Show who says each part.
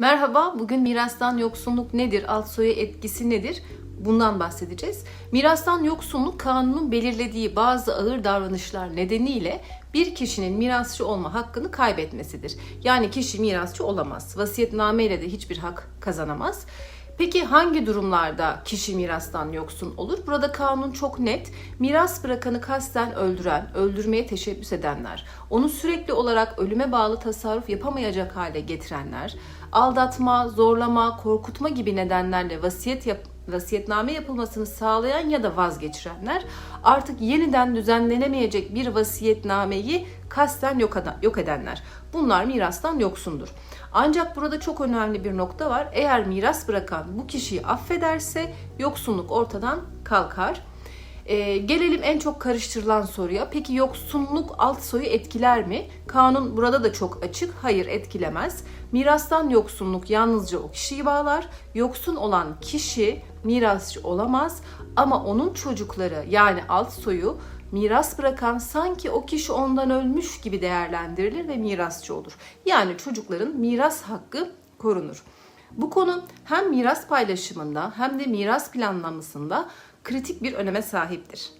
Speaker 1: Merhaba, bugün mirastan yoksunluk nedir, alt soya etkisi nedir? Bundan bahsedeceğiz. Mirastan yoksunluk kanunun belirlediği bazı ağır davranışlar nedeniyle bir kişinin mirasçı olma hakkını kaybetmesidir. Yani kişi mirasçı olamaz. Vasiyetname ile de hiçbir hak kazanamaz. Peki hangi durumlarda kişi mirastan yoksun olur? Burada kanun çok net. Miras bırakanı kasten öldüren, öldürmeye teşebbüs edenler, onu sürekli olarak ölüme bağlı tasarruf yapamayacak hale getirenler, aldatma, zorlama, korkutma gibi nedenlerle vasiyet yap vasiyetname yapılmasını sağlayan ya da vazgeçirenler artık yeniden düzenlenemeyecek bir vasiyetnameyi kasten yok, eden- yok edenler. Bunlar mirastan yoksundur. Ancak burada çok önemli bir nokta var. Eğer miras bırakan bu kişiyi affederse yoksunluk ortadan kalkar. Ee, gelelim en çok karıştırılan soruya. Peki yoksunluk alt soyu etkiler mi? Kanun burada da çok açık. Hayır etkilemez. Mirastan yoksunluk yalnızca o kişiyi bağlar. Yoksun olan kişi mirasçı olamaz ama onun çocukları yani alt soyu miras bırakan sanki o kişi ondan ölmüş gibi değerlendirilir ve mirasçı olur. Yani çocukların miras hakkı korunur. Bu konu hem miras paylaşımında hem de miras planlamasında kritik bir öneme sahiptir.